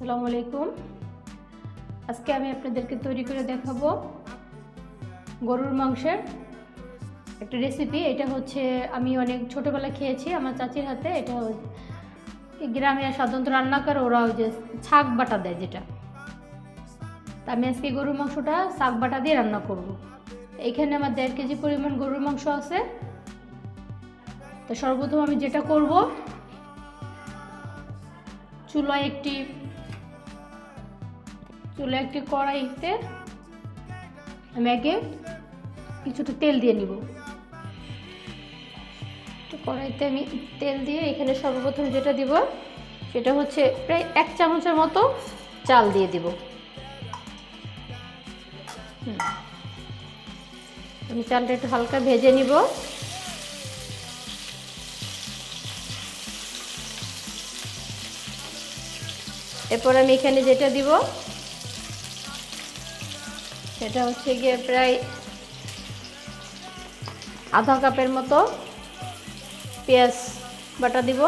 আসসালামু আলাইকুম। আজকে আমি আপনাদেরকে তৈরি করে দেখাবো গরুর মাংসের একটা রেসিপি এটা হচ্ছে, আমি অনেক ছোটোবেলা খেয়েছি, আমার চাচির হাতে। এটা গ্রামে সাধারণত রান্না করে, ওরা যে শাক বাটা দেয় যেটা। তা আমি আজকে গরুর মাংসটা শাক বাটা দিয়ে রান্না করব। এখানে আমার দেড় কেজি পরিমাণ গরুর মাংস আছে। তো সর্বপ্রথম আমি যেটা করব, চুলায় একটি চুলায় একটি কড়াইতে আমি আগে কিছুটা তেল দিয়ে নিব। কড়াইতে আমি তেল দিয়ে এখানে সর্বপ্রথম যেটা দিব, সেটা হচ্ছে প্রায় এক চামচের মতো চাল দিয়ে দিব। আমি চালটা একটু হালকা ভেজে নিব। এরপর আমি এখানে যেটা দিব সেটা হচ্ছে গিয়ে প্রায় আধা কাপের মতো পেঁয়াজ বাটা দিব।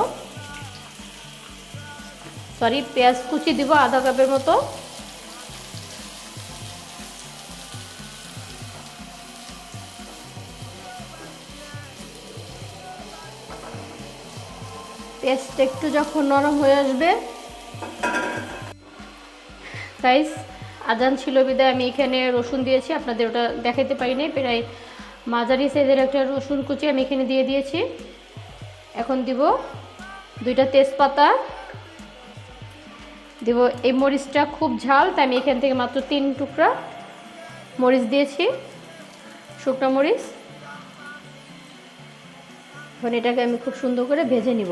সরি পেঁয়াজ কুচি দিব আধা কাপের মতো। পেঁয়াজটা একটু যখন নরম হয়ে আসবে গাইস আজান ছিল বিদায়, আমি এখানে রসুন দিয়েছি, আপনাদের ওটা দেখাতে পারিনি, প্রায় মাঝারি সাইজের একটা রসুন কুচি আমি এখানে দিয়ে দিয়েছি। এখন দিব দুইটা তেজপাতা, দিব এই মরিচটা খুব ঝাল, তাই আমি এখান থেকে মাত্র তিন টুকরা মরিচ দিয়েছি, শুকনো মরিচ। এখন এটাকে আমি খুব সুন্দর করে ভেজে নিব।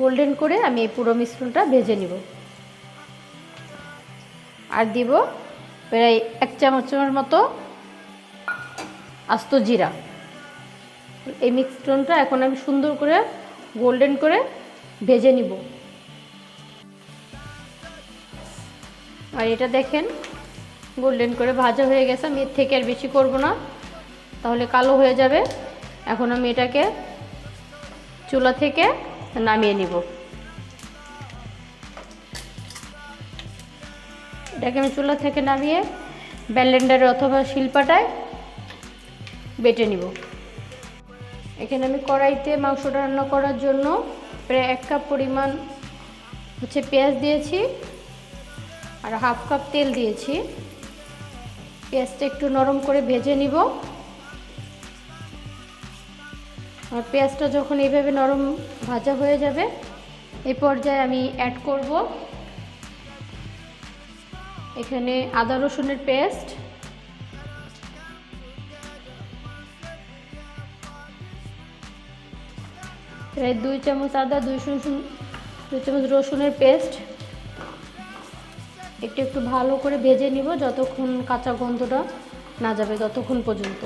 গোল্ডেন করে আমি এই পুরো মিশ্রণটা ভেজে নিব। আর দিব প্রায় এক চামচের মতো আস্ত জিরা। এই মিশ্রণটা এখন আমি সুন্দর করে গোল্ডেন করে ভেজে নিব। আর এটা দেখেন, গোল্ডেন করে ভাজা হয়ে গেছে, আমি এর থেকে আর বেশি করব না। তাহলে কালো হয়ে যাবে। এখন আমি এটাকে চুলা থেকে নামিয়ে নিব। এটাকে আমি চুলা থেকে নামিয়ে ব্যালেন্ডারে অথবা শিল্পাটায় বেটে নিব। এখানে আমি কড়াইতে মাংসটা রান্না করার জন্য প্রায় এক কাপ পরিমাণ হচ্ছে পেঁয়াজ দিয়েছি আর হাফ কাপ তেল দিয়েছি। পেঁয়াজটা একটু নরম করে ভেজে নিব। আর পেঁয়াজটা যখন এইভাবে নরম ভাজা হয়ে যাবে, এই পর্যায়ে আমি অ্যাড করব এখানে আদা রসুনের পেস্ট। প্রায় দুই চামচ আদা, দুই রসুন, দুই চামচ রসুনের পেস্ট। একটু একটু ভালো করে ভেজে নিব, যতক্ষণ কাঁচা গন্ধটা না যাবে ততক্ষণ পর্যন্ত।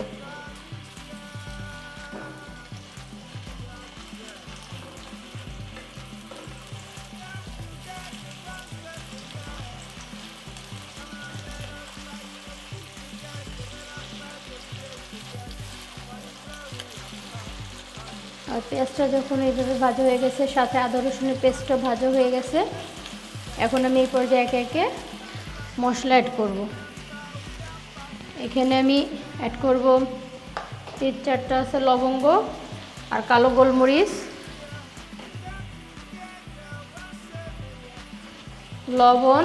আর পেঁয়াজটা যখন এইভাবে ভাজা হয়ে গেছে, সাথে আদা রসুনের পেস্টটা ভাজা হয়ে গেছে, এখন আমি এই পর্যায়ে একে একে মশলা অ্যাড করব। এখানে আমি অ্যাড করব তিন চারটা আছে লবঙ্গ আর কালো গোলমরিচ, লবণ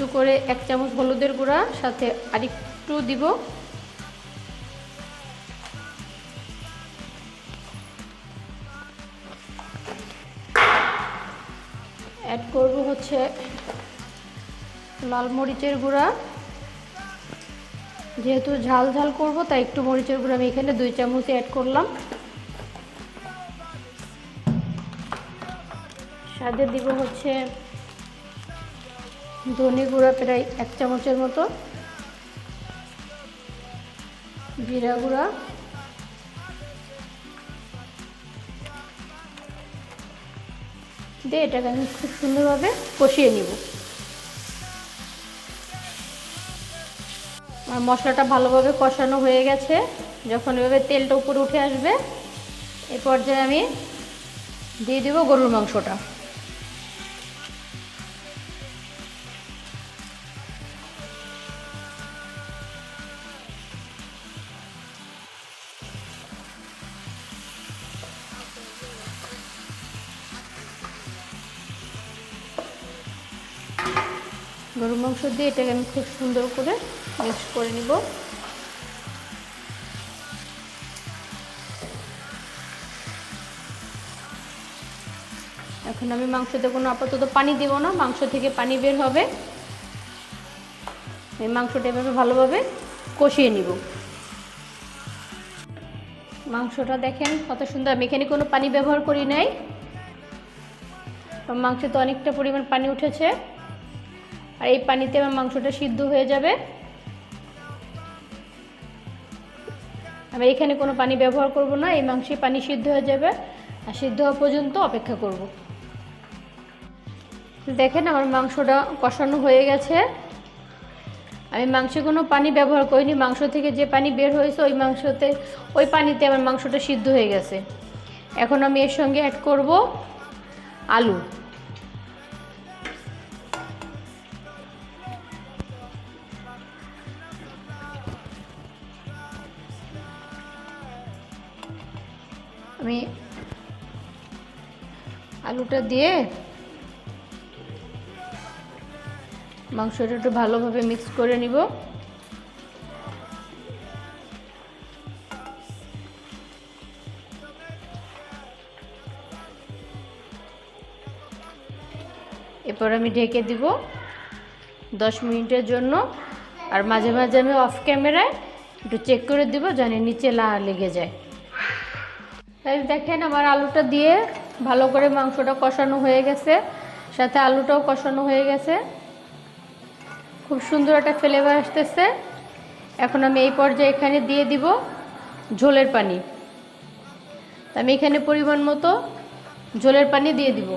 উঁচু করে এক চামচ হলুদের গুঁড়া, সাথে আরেকটু দিব। অ্যাড করব হচ্ছে লাল মরিচের গুঁড়া। যেহেতু ঝাল ঝাল করব, তাই একটু মরিচের গুঁড়া আমি এখানে দুই চামচ অ্যাড করলাম। স্বাদে দিব হচ্ছে ধনে গুঁড়া প্রায় এক চামচের মতো। জিরা গুঁড়া। দিয়ে এটাকে আমি খুব সুন্দরভাবে কষিয়ে নিব। আর মশলাটা ভালোভাবে কষানো হয়ে গেছে। যখন এভাবে তেলটা উপরে উঠে আসবে, এ পর্যায়ে আমি দিয়ে দেবো গরুর মাংসটা। গরুর মাংস দিয়ে এটাকে আমি খুব সুন্দর করে মিক্স করে নিব। এখন আমি মাংসতে কোনো আপাতত পানি দেবো না, মাংস থেকে পানি বের হবে। এই মাংসটা এভাবে ভালোভাবে কষিয়ে নিব। মাংসটা দেখেন কত সুন্দর, আমি এখানে কোনো পানি ব্যবহার করি নাই। মাংসে মাংসতে অনেকটা পরিমাণ পানি উঠেছে। আর এই পানিতে আমার মাংসটা সিদ্ধ হয়ে যাবে। আমি এখানে কোনো পানি ব্যবহার করব না, এই মাংসে পানি সিদ্ধ হয়ে যাবে। আর সিদ্ধ হওয়া পর্যন্ত অপেক্ষা করব। দেখেন আমার মাংসটা কষানো হয়ে গেছে। আমি মাংসে কোনো পানি ব্যবহার করিনি, মাংস থেকে যে পানি বের হয়েছে ওই মাংসতে, ওই পানিতে আমার মাংসটা সিদ্ধ হয়ে গেছে। এখন আমি এর সঙ্গে অ্যাড করব আলু। আমি আলুটা দিয়ে মাংসটা একটু ভালোভাবে মিক্স করে নিব। এরপর আমি ঢেকে দিব দশ মিনিটের জন্য। আর মাঝে মাঝে আমি অফ ক্যামেরায় একটু চেক করে দিব, জানি নিচে লা লেগে যায়। দেখেন আমার আলুটা দিয়ে ভালো করে মাংসটা কষানো হয়ে গেছে। সাথে আলুটাও কষানো হয়ে গেছে। খুব সুন্দর একটা ফ্লেভার আসতেছে। এখন আমি এই পর্যায়ে এখানে দিয়ে দিব ঝোলের পানি। আমি এখানে পরিমাণ মতো ঝোলের পানি দিয়ে দিব।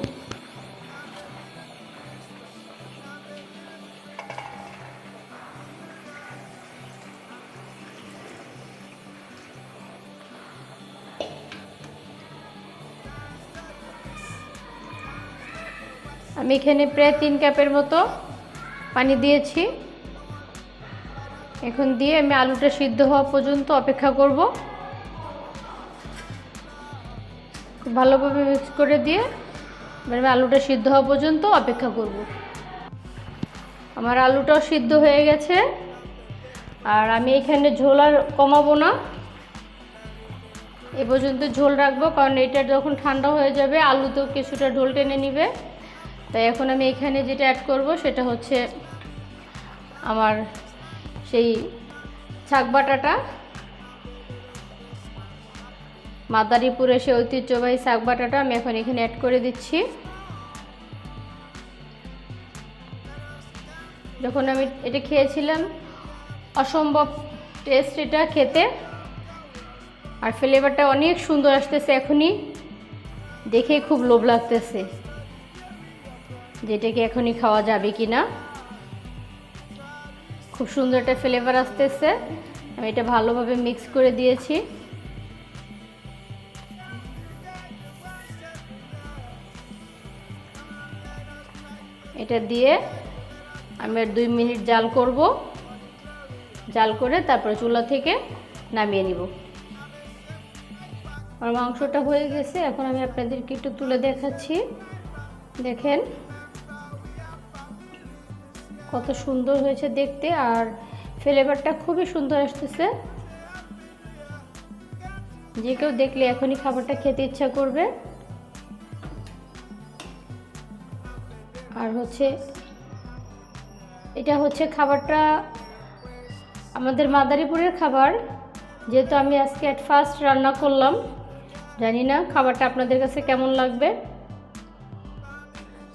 আমি এখানে প্রায় তিন কাপের মতো পানি দিয়েছি। এখন দিয়ে আমি আলুটা সিদ্ধ হওয়া পর্যন্ত অপেক্ষা করব। ভালোভাবে মিক্স করে দিয়ে এবার আমি আলুটা সিদ্ধ হওয়া পর্যন্ত অপেক্ষা করব। আমার আলুটাও সিদ্ধ হয়ে গেছে। আর আমি এখানে ঝোল আর কমাবো না। এ পর্যন্ত ঝোল রাখব, কারণ এটা যখন ঠান্ডা হয়ে যাবে আলুতেও কিছুটা ঝোল টেনে নিবে। তাই এখন আমি এখানে যেটা অ্যাড করব সেটা হচ্ছে আমার সেই শাক বাটাটা। মাদারীপুরে সে ঐতিহ্যবাহী শাক বাটাটা আমি এখন এখানে অ্যাড করে দিচ্ছি। যখন আমি এটা খেয়েছিলাম, অসম্ভব টেস্ট এটা খেতে। আর ফ্লেভারটা অনেক সুন্দর আসতেছে এখনই। দেখে খুব লোভ লাগতেছে। যেটাকে এখনই খাওয়া যাবে কি না খুব সুন্দর একটা ফ্লেভার আসতেছে। আমি এটা ভালোভাবে মিক্স করে দিয়েছি। এটা দিয়ে আমি আর দুই মিনিট জাল করব। জাল করে তারপরে চুলা থেকে নামিয়ে নিব। আমার মাংসটা হয়ে গেছে। এখন আমি আপনাদেরকে একটু তুলে দেখাচ্ছি। দেখেন। কত সুন্দর হয়েছে দেখতে, আর ফ্লেভারটা খুবই সুন্দর আসতেছে। যে কেউ দেখলে এখনই খাবারটা খেতে ইচ্ছা করবে। আর হচ্ছে, এটা হচ্ছে খাবারটা আমাদের মাদারীপুরের খাবার। যেহেতু আমি আজকে অ্যাট ফার্স্ট রান্না করলাম, জানি না খাবারটা আপনাদের কাছে কেমন লাগবে।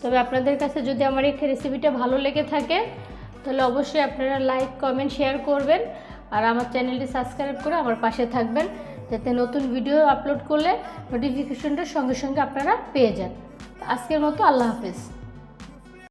তবে আপনাদের কাছে যদি আমার এই রেসিপিটা ভালো লেগে থাকে, তাহলে অবশ্যই আপনারা লাইক কমেন্ট শেয়ার করবেন আর আমার চ্যানেলটি সাবস্ক্রাইব করে আমার পাশে থাকবেন যাতে নতুন ভিডিও আপলোড করলে নোটিফিকেশনটা সঙ্গে সঙ্গে আপনারা পেয়ে যান। আজকের মতো আল্লাহ হাফেজ।